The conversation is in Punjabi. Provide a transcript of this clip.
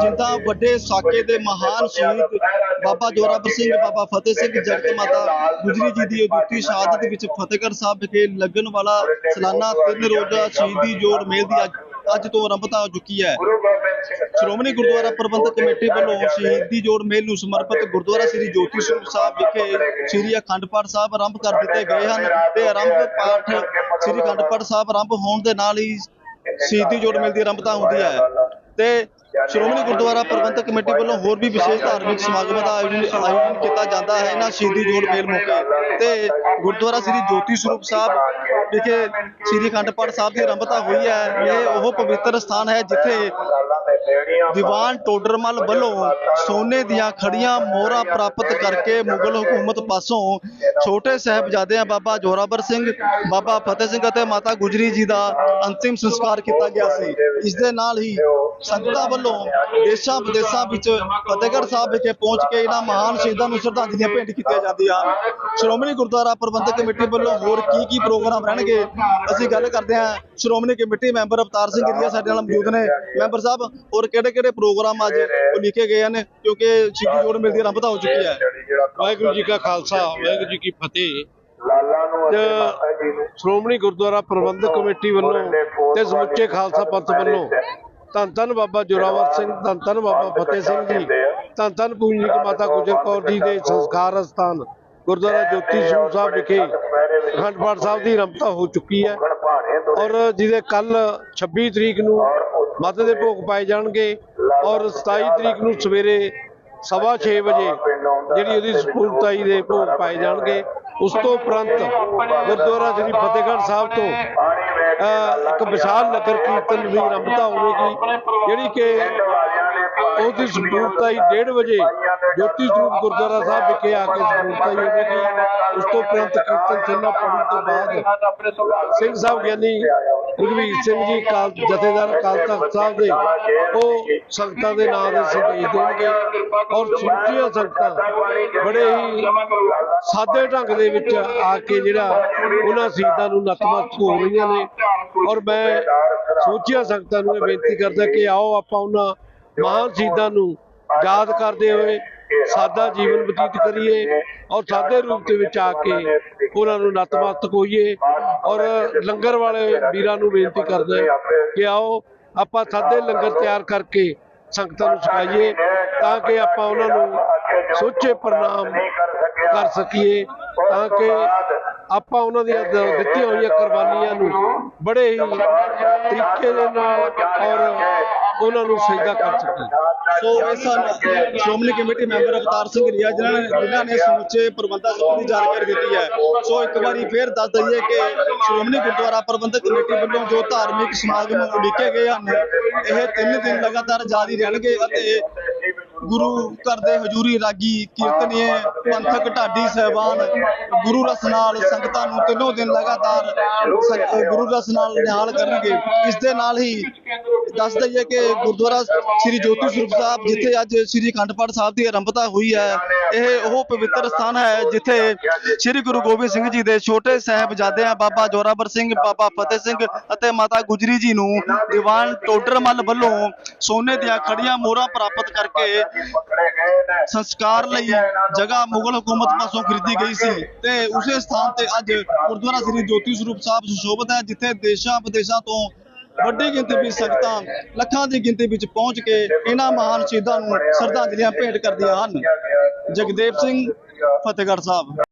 ਜਿੱਦਾਂ ਵੱਡੇ ਸਾਕੇ ਦੇ ਮਹਾਨ ਸ਼ਹੀਦ ਬਾਬਾ ਜੋਰਾਵਰ ਸਿੰਘ, ਬਾਬਾ ਫਤਿਹ ਸਿੰਘ ਜਗਤ ਮਾਤਾ ਗੁਜਰੀ ਜੀ ਦੀ ਅਦੁੱਤੀ ਸ਼ਹਾਦਤ ਵਿੱਚ ਫਤਿਹਗੜ੍ਹ ਸਾਹਿਬ ਵਿਖੇ ਲੱਗਣ ਵਾਲਾ ਸਾਲਾਨਾ ਤਿੰਨ ਰੋਜ਼ਾ ਸ਼ਹੀਦੀ ਜੋੜ ਮੇਲ ਦੀ ਅੱਜ ਅੱਜ ਤੋਂ ਆਰੰਭਤਾ ਹੋ ਚੁੱਕੀ ਹੈ। ਸ਼੍ਰੋਮਣੀ ਗੁਰਦੁਆਰਾ ਪ੍ਰਬੰਧਕ ਕਮੇਟੀ ਵੱਲੋਂ ਸ਼ਹੀਦੀ ਜੋੜ ਮੇਲ ਨੂੰ ਸਮਰਪਿਤ ਗੁਰਦੁਆਰਾ ਸ੍ਰੀ ਜੋਤੀ ਸਰੂਪ ਸਾਹਿਬ ਵਿਖੇ ਸ੍ਰੀ ਅਖੰਡ ਪਾਠ ਸਾਹਿਬ ਆਰੰਭ ਕਰ ਦਿੱਤੇ ਗਏ ਹਨ ਤੇ ਆਰੰਭ ਪਾਠ ਸ੍ਰੀ ਅਖੰਡ ਪਾਠ ਸਾਹਿਬ ਆਰੰਭ ਹੋਣ ਦੇ ਨਾਲ ਹੀ ਸ਼ਹੀਦੀ ਜੋੜ ਮੇਲ ਦੀ ਆਰੰਭਤਾ ਹੁੰਦੀ ਹੈ। ਤੇ ਸ਼੍ਰੋਮਣੀ ਗੁਰਦੁਆਰਾ ਪ੍ਰਬੰਧਕ ਕਮੇਟੀ ਵੱਲੋਂ ਹੋਰ ਵੀ ਵਿਸ਼ੇਸ਼ ਧਾਰਮਿਕ ਸਮਾਗਮਾਂ ਦਾ ਆਯੋਜਨ ਆਯੋਜਨ ਕੀਤਾ ਜਾਂਦਾ ਹੈ। ਇਹਨਾਂ ਸ਼ਹੀਦੀ ਜੋੜ ਮੇਲ ਮੌਕੇ ਤੇ ਗੁਰਦੁਆਰਾ ਸ੍ਰੀ ਜੋਤੀ ਸਰੂਪ ਸਾਹਿਬ ਵਿਖੇ ਸ੍ਰੀ ਅਖੰਡ ਪਾਠ ਸਾਹਿਬ ਦੀ ਆਰੰਭਤਾ ਹੋਈ ਹੈ। ਇਹ ਉਹ ਪਵਿੱਤਰ ਸਥਾਨ ਹੈ ਜਿੱਥੇ ਦੀਵਾਨ ਟੋਡਰਮਲ ਵੱਲੋਂ ਸੋਨੇ ਦੀਆਂ ਖੜੀਆਂ ਮੋਹਰਾਂ ਪ੍ਰਾਪਤ ਕਰਕੇ ਮੁਗਲ ਹਕੂਮਤ ਪਾਸੋਂ ਛੋਟੇ ਸਾਹਿਬਜ਼ਾਦਿਆਂ ਬਾਬਾ ਜੋਰਾਵਰ ਸਿੰਘ ਬਾਬਾ ਫਤਿਹ ਸਿੰਘ ਅਤੇ ਮਾਤਾ ਗੁਜਰੀ ਜੀ ਦਾ ਅੰਤਿਮ ਸੰਸਕਾਰ ਕੀਤਾ ਗਿਆ ਸੀ ਇਸ ਦੇ ਨਾਲ ਹੀ ਸੰਗਤਾਂ ਵੱਲੋਂ ਦੇਸ਼ਾਂ ਵਿਦੇਸ਼ਾਂ ਵਿੱਚ ਫਤਿਹਗੜ੍ਹ ਸਾਹਿਬ ਵਿਖੇ ਪਹੁੰਚ ਕੇ ਇਹਨਾਂ ਮਹਾਨ ਸ਼ਹੀਦਾਂ ਨੂੰ ਸ਼ਰਧਾਂਜਲੀਆਂ ਭੇਂਟ ਕੀਤੀਆਂ ਜਾਂਦੀਆਂ ਹਨ ਸ਼੍ਰੋਮਣੀ ਗੁਰਦੁਆਰਾ ਪ੍ਰਬੰਧਕ ਕਮੇਟੀ ਵੱਲੋਂ ਹੋਰ ਕੀ ਕੀ ਪ੍ਰੋਗਰਾਮ ਰਹਿਣਗੇ ਅਸੀਂ ਗੱਲ ਕਰਦੇ ਹਾਂ ਸ਼੍ਰੋਮਣੀ ਕਮੇਟੀ ਮੈਂਬਰ ਅਵਤਾਰ ਸਿੰਘ ਗਿਰੀਆ ਸਾਡੇ ਨਾਲ ਮੌਜੂਦ ਨੇ ਮੈਂਬਰ ਸਾਹਿਬ ਹੋਰ ਕਿਹੜੇ ਕਿਹੜੇ ਪ੍ਰੋਗਰਾਮ ਅੱਜ ਉਹ ਲਿਖੇ ਗਏ ਹਨ ਕਿਉਂਕਿ ਸ਼ਹੀਦੀ ਜੋੜ ਮੇਲ ਦੀ ਆਰੰਭਤਾ ਹੋ ਚੁੱਕੀ ਹੈ। ਵਾਹਿਗੁਰੂ ਜੀ ਕਾ ਖਾਲਸਾ ਵਾਹਿਗੁਰੂ ਜੀ ਕੀ ਫਤਿਹ। ਸ਼੍ਰੋਮਣੀ ਗੁਰਦੁਆਰਾ ਪ੍ਰਬੰਧਕ ਕਮੇਟੀ ਵੱਲੋਂ ਤੇ ਸਮੁੱਚੇ ਖਾਲਸਾ ਪੰਥ ਵੱਲੋਂ ਧੰਨ ਧੰਨ ਬਾਬਾ ਜੋਰਾਵਰ ਸਿੰਘ ਧੰਨ ਧੰਨ ਬਾਬਾ ਫਤਿਹ ਸਿੰਘ ਜੀ ਧੰਨ ਧੰਨ ਪੂਜਨੀਕ ਮਾਤਾ ਗੁਜਰ ਕੌਰ ਜੀ ਦੇ ਸੰਸਕਾਰ ਸਥਾਨ ਗੁਰਦੁਆਰਾ ਜੋਤੀ ਸਰੂਪ ਸਾਹਿਬ ਵਿਖੇ ਅਖੰਡ ਪਾਠ ਸਾਹਿਬ ਦੀ ਆਰੰਭਤਾ ਹੋ ਚੁੱਕੀ ਹੈ। ਔਰ ਜਿਹਦੇ ਕੱਲ 26 ਤਰੀਕ ਨੂੰ ਮੱਧ ਦੇ ਭੋਗ ਪਾਏ ਜਾਣਗੇ ਔਰ 27 ਤਰੀਕ ਨੂੰ ਸਵੇਰੇ ਸਵਾ ਛੇ ਵਜੇ ਜਿਹੜੀ ਉਹਦੀ ਸਪੂਰਤਾਈ ਦੇ ਭੋਗ ਪਾਏ ਜਾਣਗੇ। ਉਸ ਤੋਂ ਉਪਰੰਤ ਗੁਰਦੁਆਰਾ ਸ੍ਰੀ ਫਤਿਹਗੜ੍ਹ ਸਾਹਿਬ ਤੋਂ ਇੱਕ ਵਿਸ਼ਾਲ ਨਗਰ ਕੀਰਤਨ ਦੀ ਆਰੰਭਤਾ ਹੋਵੇਗੀ, ਜਿਹੜੀ ਕਿ ਵਾਲਿਆਂ ਨੇ ਉਹਦੀ ਸਪੂਰਤਾਈ 1:30 ਵਜੇ ਜੋਤੀ ਸਰੂਪ ਗੁਰਦੁਆਰਾ ਸਾਹਿਬ ਵਿਖੇ ਆ ਕੇ ਸਪੂਰਤਾਈ ਹੋਵੇਗੀ ਉਸ ਤੋਂ ਉਪਰੰਤ ਕੀਰਤਨ ਸੰਨਾ ਪੜੀ ਤੋਂ ਬਾਅਦ ਸਿੰਘ ਸਾਹਿਬ ਗਿਆਨੀ ਗੁਰਵੀਰ ਸਿੰਘ ਜੀ, ਕਾਲ ਜਥੇਦਾਰ ਅਕਾਲ ਤਖਤ ਸਾਹਿਬ ਦੇ, ਉਹ ਸੰਗਤਾਂ ਦੇ ਨਾਂ ਦੇ ਸੰਦੇਸ਼ ਦੇਣਗੇ ਔਰ ਸਮੁੱਚੀਆਂ ਸੰਗਤਾਂ ਬੜੇ ਹੀ ਸਾਦੇ ਢੰਗ ਦੇ ਵਿੱਚ ਆ ਕੇ ਜਿਹੜਾ ਉਹਨਾਂ ਸ਼ਹੀਦਾਂ ਨੂੰ ਨਤਮਸਤਕ ਹੋ ਰਹੀਆਂ ਨੇ। ਔਰ ਮੈਂ ਸਮੁੱਚੀਆਂ ਸੰਗਤਾਂ ਨੂੰ ਇਹ ਬੇਨਤੀ ਕਰਦਾ ਕਿ ਆਓ ਆਪਾਂ ਉਹਨਾਂ ਮਹਾਨ ਸ਼ਹੀਦਾਂ ਨੂੰ ਯਾਦ ਕਰਦੇ ਹੋਏ ਸਾਦਾ ਜੀਵਨ ਬਤੀਤ ਕਰੀਏ ਔਰ ਸਾਦੇ ਰੂਪ ਦੇ ਵਿੱਚ ਆ ਕੇ ਉਹਨਾਂ ਨੂੰ ਨਤਮਸਤਕ ਹੋਈਏ ਔਰ ਲੰਗਰ ਵਾਲੇ ਵੀਰਾਂ ਨੂੰ ਬੇਨਤੀ ਕਰਦਾ ਕਿ ਆਓ ਆਪਾਂ ਸਾਦੇ ਲੰਗਰ ਤਿਆਰ ਕਰਕੇ ਸੰਗਤਾਂ ਨੂੰ ਛਕਾਈਏ ਤਾਂ ਕਿ ਆਪਾਂ ਉਹਨਾਂ ਨੂੰ ਸੋਚੇ ਪ੍ਰਣਾਮ ਕਰ ਸਕੀਏ ਤਾਂ ਕਿ ਆਪਾਂ ਉਹਨਾਂ ਦੀਆਂ ਦ- ਦਿੱਤੀਆਂ ਹੋਈਆਂ ਕੁਰਬਾਨੀਆਂ ਨੂੰ ਬੜੇ ਹੀ ਤਰੀਕੇ ਦੇ ਨਾਲ ਔਰ ਉਹਨਾਂ ਨੂੰ ਸਜਦਾ ਕਰ ਸਕੀਏ ਸੋ ਇਹ ਸਨ ਸ਼੍ਰੋਮਣੀ ਕਮੇਟੀ ਮੈਂਬਰ ਅਵਤਾਰ ਸਿੰਘ ਰੀਆ, ਜਿਨ੍ਹਾਂ ਨੇ ਜਿਨ੍ਹਾਂ ਨੇ ਸਮੁੱਚੇ ਪ੍ਰਬੰਧਾਂ ਸੰਬੰਧੀ ਜਾਣਕਾਰੀ ਦਿੱਤੀ ਹੈ। ਸੋ ਇੱਕ ਵਾਰੀ ਫੇਰ ਦੱਸ ਦਈਏ ਕਿ ਸ਼੍ਰੋਮਣੀ ਗੁਰਦੁਆਰਾ ਪ੍ਰਬੰਧਕ ਕਮੇਟੀ ਵੱਲੋਂ ਜੋ ਧਾਰਮਿਕ ਸਮਾਗਮ ਉਡੀਕੇ ਗਏ ਹਨ, ਇਹ ਤਿੰਨ ਦਿਨ ਲਗਾਤਾਰ ਜਾਰੀ ਰਹਿਣਗੇ ਅਤੇ ਗੁਰੂ ਘਰ ਦੇ ਹਜ਼ੂਰੀ ਰਾਗੀ ਕੀਰਤਨੀਏ, ਪੰਥਕ ਢਾਡੀ ਸਹਿਬਾਨ, ਗੁਰੂ ਰਸ ਨਾਲ ਸੰਗਤਾਂ ਨੂੰ ਤਿੰਨੋਂ ਦਿਨ ਲਗਾਤਾਰ ਗੁਰੂ ਰਸ ਨਾਲ ਨਿਹਾਲ ਕਰਨਗੇ। ਇਸ ਦੇ ਨਾਲ ਹੀ ਦੱਸ ਦਈਏ ਕਿ ਗੁਰਦੁਆਰਾ ਸ੍ਰੀ ਜੋਤੀ ਸਰੂਪ ਸਾਹਿਬ, ਜਿੱਥੇ ਅੱਜ ਸ੍ਰੀ ਅਖੰਡ ਪਾਠ ਸਾਹਿਬ ਦੀ ਆਰੰਭਤਾ ਹੋਈ ਹੈ, ਇਹ ਉਹ ਪਵਿੱਤਰ ਸਥਾਨ ਹੈ ਜਿੱਥੇ ਸ੍ਰੀ ਗੁਰੂ ਗੋਬਿੰਦ ਸਿੰਘ ਜੀ ਦੇ ਛੋਟੇ ਸਾਹਿਬਜ਼ਾਦਿਆਂ ਬਾਬਾ ਜੋਰਾਵਰ ਸਿੰਘ, ਬਾਬਾ ਫਤਿਹ ਸਿੰਘ ਅਤੇ ਮਾਤਾ ਗੁਜਰੀ ਜੀ ਨੂੰ ਦੀਵਾਨ ਟੋਡਰਮਲ ਵੱਲੋਂ ਸੋਨੇ ਦੀਆਂ ਖੜੀਆਂ ਮੋਹਰਾਂ ਪ੍ਰਾਪਤ ਕਰਕੇ ਸੰਸਕਾਰ ਲਈ ਜਗ੍ਹਾ ਮੁਗਲ ਹਕੂਮਤ ਪਾਸੋਂ ਖਰੀਦੀ ਗਈ ਸੀ ਤੇ ਉਸੇ ਸਥਾਨ ਤੇ ਅੱਜ ਗੁਰਦੁਆਰਾ ਸ੍ਰੀ ਜੋਤੀ ਸਰੂਪ ਸਾਹਿਬ ਸੁਸ਼ੋਭਿਤ ਹੈ, ਜਿੱਥੇ ਦੇਸ਼ਾਂ ਵਿਦੇਸ਼ਾਂ ਤੋਂ ਵੱਡੀ ਗਿਣਤੀ ਵਿੱਚ ਸੰਗਤਾਂ ਲੱਖਾਂ ਦੀ ਗਿਣਤੀ ਵਿੱਚ ਪਹੁੰਚ ਕੇ ਇਹਨਾਂ ਮਹਾਨ ਸ਼ਹੀਦਾਂ ਨੂੰ ਸ਼ਰਧਾਂਜਲੀਆਂ ਭੇਟ ਕਰਦੀਆਂ ਹਨ। ਜਗਦੇਵ ਸਿੰਘ, ਫਤਿਹਗੜ੍ਹ ਸਾਹਿਬ।